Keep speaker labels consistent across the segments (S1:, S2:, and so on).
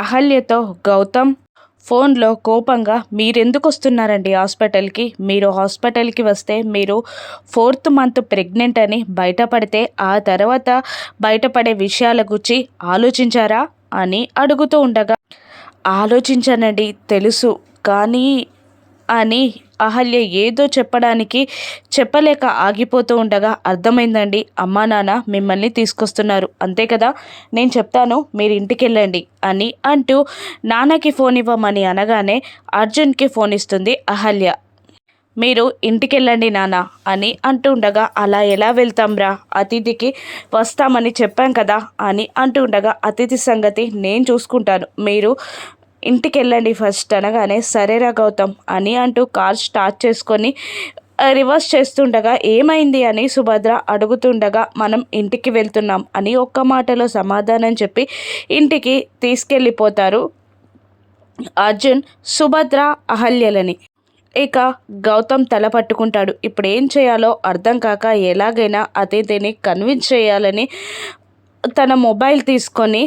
S1: అహల్యతో గౌతమ్ ఫోన్లో కోపంగా మీరెందుకు వస్తున్నారండి హాస్పిటల్కి? మీరు హాస్పిటల్కి వస్తే మీరు ఫోర్త్ మంత్ ప్రెగ్నెంట్ అని బయటపడితే ఆ తర్వాత బయటపడే విషయాల గురించి ఆలోచించారా? అని అడుగుతూ ఉండగా ఆలోచించానండి తెలుసు. కానీ అని అహల్య ఏదో చెప్పడానికి చెప్పలేక ఆగిపోతూ ఉండగా అర్థమైందండి. అమ్మా నాన్న మిమ్మల్ని తీసుకొస్తున్నారు. అంతే కదా? నేను చెప్తాను మీరు ఇంటికి వెళ్ళండి అని అంటూ నాన్నకి ఫోన్ ఇవ్వమని అనగానే అర్జున్కి ఫోన్ ఇస్తుంది అహల్య. మీరు ఇంటికి వెళ్ళండి నాన్న అని అంటుండగా అలా ఎలా వెళ్తాంరా అతిథికి వస్తామని చెప్పాం కదా? అని అంటుండగా అతిథి సంగతి నేను చూసుకుంటాను. మీరు ఇంటికి వెళ్ళండి ఫస్ట్ అనగానే సరేరా గౌతమ్ అని అంటూ కార్ స్టార్ట్ చేసుకొని రివర్స్ చేస్తుండగా ఏమైంది? అని సుభద్ర అడుగుతుండగా మనం ఇంటికి వెళ్తున్నాం అని ఒక్క మాటలో సమాధానం చెప్పి ఇంటికి తీసుకెళ్ళిపోతారు అర్జున్ సుభద్ర అహల్యలని. ఇక గౌతమ్ తల పట్టుకుంటాడు. ఇప్పుడు ఏం చేయాలో అర్థం కాక ఎలాగైనా అతిథిని కన్విన్స్ చేయాలని తన మొబైల్ తీసుకొని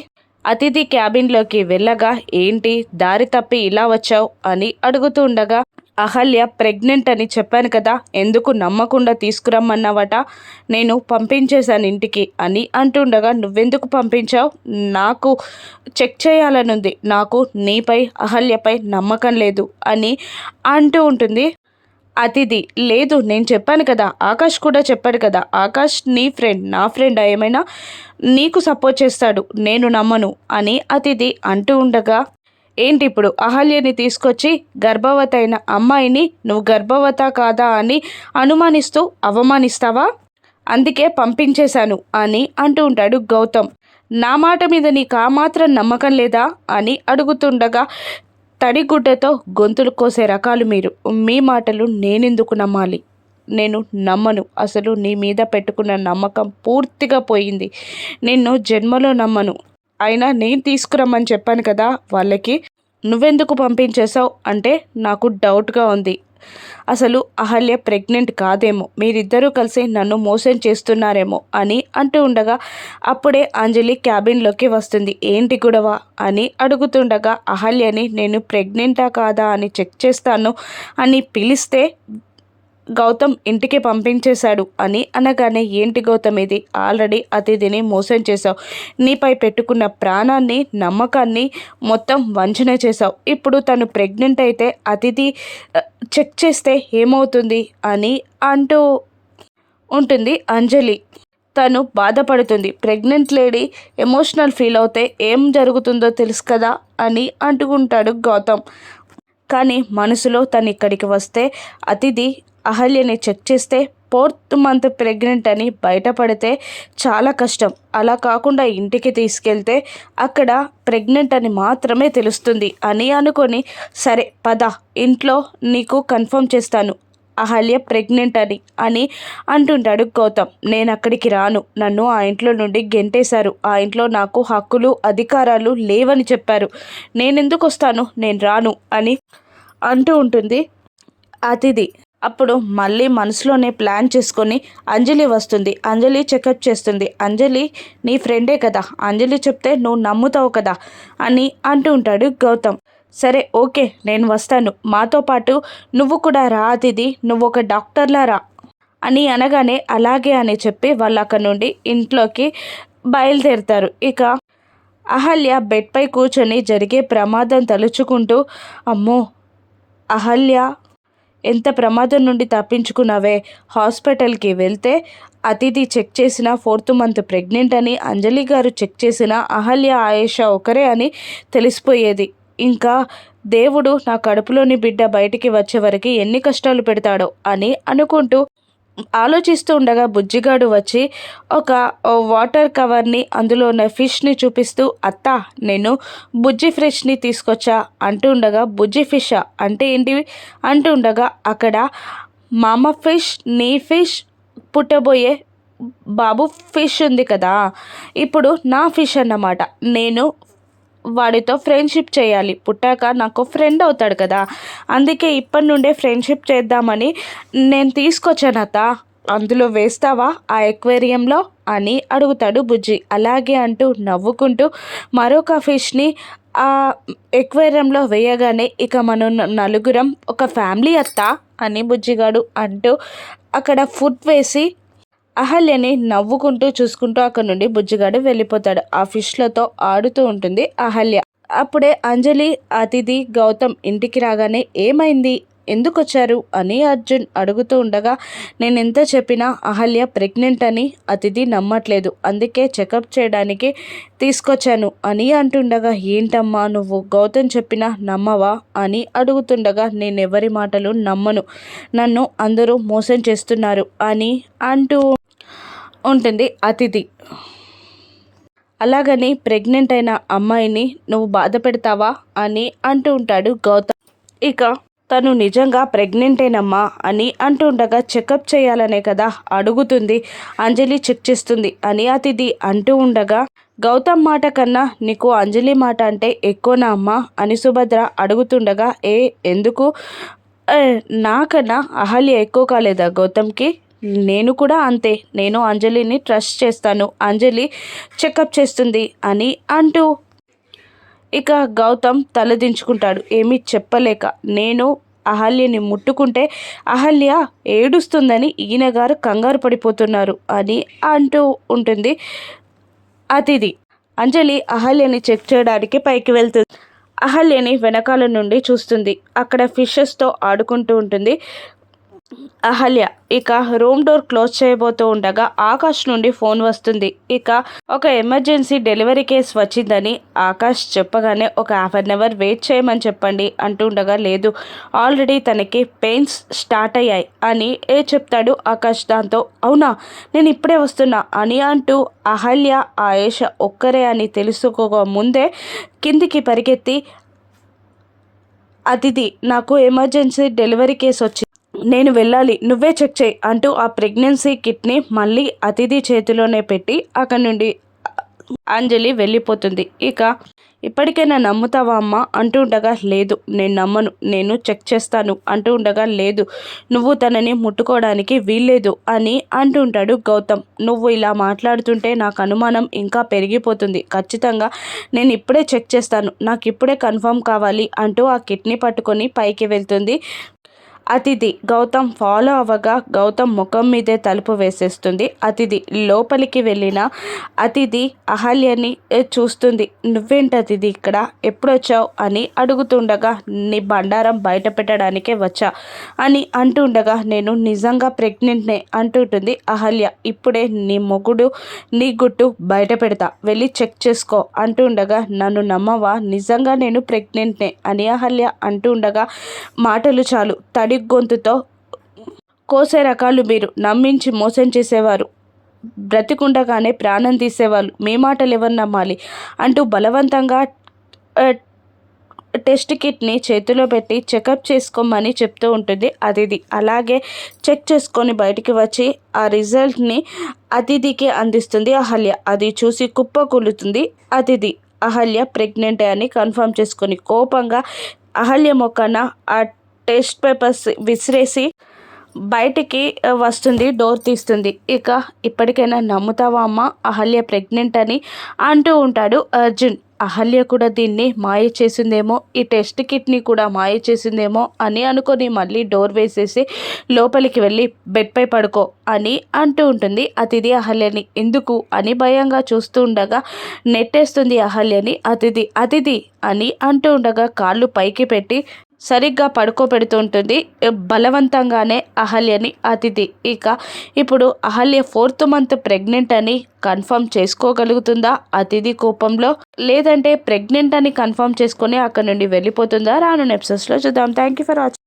S1: అతిథి క్యాబిన్లోకి వెళ్ళగా ఏంటి? దారి తప్పి ఇలా వచ్చావు? అని అడుగుతుండగా అహల్య ప్రెగ్నెంట్ అని చెప్పాను కదా ఎందుకు నమ్మకుండా తీసుకురమ్మన్నావట? నేను పంపించేశాను ఇంటికి అని అంటుండగా నువ్వెందుకు పంపించావు? నాకు చెక్ చేయాలనుంది. నాకు నీపై అహల్యపై నమ్మకం లేదు అని అంటూ ఉంటుంది. అతిథి. లేదు నేను చెప్పాను కదా. ఆకాష్ కూడా చెప్పాడు కదా. ఆకాష్ నీ ఫ్రెండ్ నా ఫ్రెండ్ ఏమైనా? నీకు సపోర్ట్ చేస్తాడు. నేను నమ్మను అని అతిథి అంటూ ఉండగా ఏంటి ఇప్పుడు? అహల్యని తీసుకొచ్చి గర్భవతి అయిన అమ్మాయిని నువ్వు గర్భవత కాదా అని అనుమానిస్తూ అవమానిస్తావా? అందుకే పంపించేశాను అని అంటూ ఉంటాడు గౌతమ్. నా మాట మీద నీకు ఆ మాత్రం నమ్మకం లేదా? అని అడుగుతుండగా తడిగుడ్డతో గొంతులు కోసే రకాలు మీరు. మీ మాటలు నేనెందుకు నమ్మాలి? నేను నమ్మను. అసలు నీ మీద పెట్టుకున్న నమ్మకం పూర్తిగా పోయింది. నిన్ను జన్మలో నమ్మను. అయినా నేను తీసుకురమ్మని చెప్పాను కదా వాళ్ళకి. నువ్వెందుకు పంపించేశావు? అంటే నాకు డౌట్గా ఉంది. అసలు అహల్య ప్రెగ్నెంట్ కాదేమో మీరిద్దరూ కలిసి నన్ను మోసం చేస్తున్నారేమో అని అంటూ ఉండగా అప్పుడే అంజలి క్యాబిన్లోకి వస్తుంది. ఏంటి గొడవ? అని అడుగుతుండగా అహల్యని నేను ప్రెగ్నెంటా కాదా అని చెక్ చేస్తాను అని పిలిస్తే గౌతమ్ ఇంటికి పంపించేశాడు అని అనగానే ఏంటి గౌతమ్ ఇది? ఆల్రెడీ అతిథిని మోసం చేశావు. నీపై పెట్టుకున్న ప్రాణాన్ని నమ్మకాన్ని మొత్తం వంచన చేశావు. ఇప్పుడు తను ప్రెగ్నెంట్ అయితే అతిథి చెక్ చేస్తే ఏమవుతుంది అని అంటూ ఉంటుంది అంజలి. తను బాధపడుతుంది. ప్రెగ్నెంట్ లేడీ ఎమోషనల్ ఫీల్ అవుతే ఏం జరుగుతుందో తెలుసు కదా అని అంటుకుంటాడు గౌతమ్. కానీ మనసులో తను ఇక్కడికి వస్తే అతిథి అహల్యని చెక్ చేస్తే ఫోర్త్ మంత్ ప్రెగ్నెంట్ అని బయటపడితే చాలా కష్టం. అలా కాకుండా ఇంటికి తీసుకెళ్తే అక్కడ ప్రెగ్నెంట్ అని మాత్రమే తెలుస్తుంది. అని అనుకొని సరే పద ఇంట్లో నీకు కన్ఫర్మ్ చేస్తాను. అహల్య ప్రెగ్నెంట్ అని అని అంటుంటాడు గౌతమ్. నేను అక్కడికి రాను. నన్ను ఆ ఇంట్లో నుండి గెంటేశారు. ఆ ఇంట్లో నాకు హక్కులు అధికారాలు లేవని చెప్పారు. నేనెందుకు వస్తాను? నేను రాను అని అంటూ ఉంటుంది అతిథి. అప్పుడు మళ్ళీ మనసులోనే ప్లాన్ చేసుకొని అంజలి వస్తుంది. అంజలి చెకప్ చేస్తుంది. అంజలి నీ ఫ్రెండే కదా. అంజలి చెప్తే నువ్వు నమ్ముతావు కదా అని అంటూ ఉంటాడు గౌతమ్. సరే ఓకే నేను వస్తాను. మాతో పాటు నువ్వు కూడా రా అతిథి. నువ్వు ఒక డాక్టర్లా రా అని అనగానే అలాగే అని చెప్పి వాళ్ళు అక్కడ నుండి ఇంట్లోకి బయలుదేరుతారు. ఇక అహల్య బెడ్పై కూర్చొని జరిగే ప్రమాదం తలుచుకుంటూ అమ్మో అహల్య ఎంత ప్రమాదం నుండి తప్పించుకున్నావే? హాస్పిటల్కి వెళ్తే అతిథి చెక్ చేసిన ఫోర్త్ మంత్ ప్రెగ్నెంట్ అని అంజలి గారు చెక్ చేసిన అహల్య ఆయేష ఒకరే అని తెలిసిపోయేది. ఇంకా దేవుడు నా కడుపులోని బిడ్డ బయటికి వచ్చే వరకు ఎన్ని కష్టాలు పెడతాడో అని అనుకుంటూ ఆలోచిస్తూ ఉండగా బుజ్జిగాడు వచ్చి ఒక వాటర్ కవర్ని అందులో ఉన్న ఫిష్ని చూపిస్తూ అత్త నేను బుజ్జి ఫిష్ని తీసుకొచ్చా అంటూ ఉండగా బుజ్జి ఫిష్ అంటే ఏంటి అంటూ ఉండగా అక్కడ మామ ఫిష్ నీ ఫిష్ పుట్టబోయే బాబు ఫిష్ ఉంది కదా ఇప్పుడు నా ఫిష్ అన్నమాట. నేను వాడితో ఫ్రెండ్షిప్ చేయాలి. పుట్టాక నాకు ఫ్రెండ్ అవుతాడు కదా. అందుకే ఇప్పటి నుండే ఫ్రెండ్షిప్ చేద్దామని నేను తీసుకొచ్చాను అత్త. అందులో వేస్తావా? ఆ ఎక్వేరియంలో అని అడుగుతాడు బుజ్జి. అలాగే అంటూ నవ్వుకుంటూ మరొక ఫిష్ని ఆ ఎక్వేరియంలో వేయగానే ఇక మనం నలుగురం ఒక ఫ్యామిలీ అత్త అని బుజ్జిగాడు అంటూ అక్కడ ఫుడ్ వేసి అహల్యని నవ్వుకుంటూ చూసుకుంటూ అక్కడి నుండి బుజ్జిగాడు వెళ్ళిపోతాడు. ఆ ఫిష్లతో ఆడుతూ ఉంటుంది అహల్య. అప్పుడే అంజలి అతిథి గౌతమ్ ఇంటికి రాగానే ఏమైంది? ఎందుకు వచ్చారు అని అర్జున్ అడుగుతూ ఉండగా నేను ఎంత చెప్పినా అహల్య ప్రెగ్నెంట్ అని అతిథి నమ్మట్లేదు. అందుకే చెకప్ చేయడానికి తీసుకొచ్చాను అని అంటుండగా ఏంటమ్మా నువ్వు? గౌతమ్ చెప్పినా నమ్మవా? అని అడుగుతుండగా నేను ఎవరి మాటలు నమ్మను? నన్ను అందరూ మోసం చేస్తున్నారు అని అంటూ ఉంటుంది అతిథి. అలాగని ప్రెగ్నెంట్ అయిన అమ్మాయిని నువ్వు బాధ పెడతావా అని అంటూ ఉంటాడు గౌతమ్. ఇక తను నిజంగా ప్రెగ్నెంటేనమ్మా అని అంటుండగా చెకప్ చేయాలనే కదా అడుగుతుంది అంజలి చెక్ చేస్తుంది అని అతిథి అంటూ ఉండగా గౌతమ్ మాట కన్నా నీకు అంజలి మాట అంటే ఎక్కువనా అమ్మా అని సుభద్ర అడుగుతుండగా ఏ ఎందుకు? నాకన్నా అహల్య ఎక్కువ కాలేదా గౌతమ్కి? నేను కూడా అంతే. నేను అంజలిని ట్రస్ట్ చేస్తాను. అంజలి చెకప్ చేస్తుంది అని అంటూ ఇక గౌతమ్ తలదించుకుంటాడు. ఏమీ చెప్పలేక. నేను అహల్యని ముట్టుకుంటే అహల్య ఏడుస్తుందని ఈయన గారు కంగారు పడిపోతున్నారు అని అంటూ ఉంటుంది అతిథి. అంజలి అహల్యని చెక్ చేయడానికి పైకి వెళ్తుంది. అహల్యని వెనకాల నుండి చూస్తుంది. అక్కడ ఫిషెస్తో ఆడుకుంటూ ఉంటుంది. అహల్య. ఇక రూమ్ డోర్ క్లోజ్ చేయబోతూ ఉండగా ఆకాష్ నుండి ఫోన్ వస్తుంది. ఇక ఒక ఎమర్జెన్సీ డెలివరీ కేస్ వచ్చిందని ఆకాష్ చెప్పగానే ఒక హాఫ్ అన్ అవర్ వెయిట్ చేయమని చెప్పండి అంటుండగా లేదు ఆల్రెడీ తనకి పెయిన్స్ స్టార్ట్ అయ్యాయి అని ఏ చెప్తాడు ఆకాష్ దాంతో. అవునా నేను ఇప్పుడే వస్తున్నా అని అంటూ అహల్య ఆయేష ఒక్కరే అని తెలుసుకోక ముందే కిందికి పరిగెత్తి అతిథి నాకు ఎమర్జెన్సీ డెలివరీ కేసు వచ్చింది. నేను వెళ్ళాలి నువ్వే చెక్ చేయి అంటూ ఆ ప్రెగ్నెన్సీ కిట్ని మళ్ళీ అతిథి చేతిలోనే పెట్టి అక్కడి నుండి అంజలి వెళ్ళిపోతుంది. ఇక ఇప్పటికైనా నమ్ముతావా అమ్మ? అంటూ ఉండగా లేదు నేను నమ్మను నేను చెక్ చేస్తాను అంటూ ఉండగా లేదు నువ్వు తనని ముట్టుకోవడానికి వీల్లేదు అని అంటుంటాడు గౌతమ్. నువ్వు ఇలా మాట్లాడుతుంటే నాకు అనుమానం ఇంకా పెరిగిపోతుంది. ఖచ్చితంగా నేను ఇప్పుడే చెక్ చేస్తాను నాకు ఇప్పుడే కన్ఫర్మ్ కావాలి అంటూ ఆ కిట్ని పట్టుకొని పైకి వెళ్తుంది అతిథి గౌతమ్ ఫాలో అవ్వగా గౌతమ్ ముఖం మీదే తలుపు వేసేస్తుంది. అతిథి లోపలికి వెళ్ళిన అతిథి అహల్యని చూస్తుంది. నువ్వేంటి అతిథి ఇక్కడ? ఎప్పుడొచ్చావు? అని అడుగుతుండగా నీ బండారం బయట పెట్టడానికే వచ్చా అని అంటుండగా నేను నిజంగా ప్రెగ్నెంట్నే అంటుంటుంది అహల్య. ఇప్పుడే నీ మొగుడు నీ గుట్టు బయట పెడతా. వెళ్ళి చెక్ చేసుకో అంటుండగా నన్ను నమ్మవా? నిజంగా నేను ప్రెగ్నెంట్నే అని అహల్య అంటుండగా మాటలు చాలు. తడి పొడి గొంతుతో కోసే రకాలు మీరు నమ్మించి మోసం చేసేవారు. బ్రతికుండగానే ప్రాణం తీసేవాళ్ళు. మీ మాటలు ఎవరు నమ్మాలి? అంటూ బలవంతంగా టెస్ట్ కిట్ని చేతిలో పెట్టి చెకప్ చేసుకోమని చెప్తూ ఉంటుంది అతిథి. అలాగే చెక్ చేసుకొని బయటికి వచ్చి ఆ రిజల్ట్ని అతిథికి అందిస్తుంది అహల్య. అది చూసి కుప్ప కూలుతుంది అతిథి. అహల్య ప్రెగ్నెంట్ అని కన్ఫర్మ్ చేసుకొని కోపంగా అహల్య మొక్కన ఆ టెస్ట్ పేపర్స్ విసిరేసి బయటికి వస్తుంది డోర్ తీస్తుంది. ఇక ఇప్పటికైనా నమ్ముతావా అమ్మ? అహల్య ప్రెగ్నెంట్ అని అంటూ ఉంటాడు అర్జున్. అహల్య కూడా దీన్ని మాయ చేసిందేమో ఈ టెస్ట్ కిట్ని కూడా మాయ చేసిందేమో అని అనుకొని మళ్ళీ డోర్ వేసేసి లోపలికి వెళ్ళి బెడ్పై పడుకో. అని అంటూ ఉంటుంది. అతిథి అహల్యని ఎందుకు అని భయంగా చూస్తూ ఉండగా నెట్టేస్తుంది అహల్యని. అతిథి అతిథి అని అంటూ ఉండగా కాళ్ళు పైకి పెట్టి సరిగ్గా పడుకోబెడుతుంటుంది. బలవంతంగానే అహల్యని అతిథి. ఇక ఇప్పుడు అహల్య ఫోర్త్ మంత్ ప్రెగ్నెంట్ అని కన్ఫర్మ్ చేసుకోగలుగుతుందా? అతిథి కోపంలో లేదంటే ప్రెగ్నెంట్ అని కన్ఫర్మ్ చేసుకొని అక్కడ నుండి వెళ్ళిపోతుందా? రాను నెప్సెస్లో చూద్దాం. Thank you for watching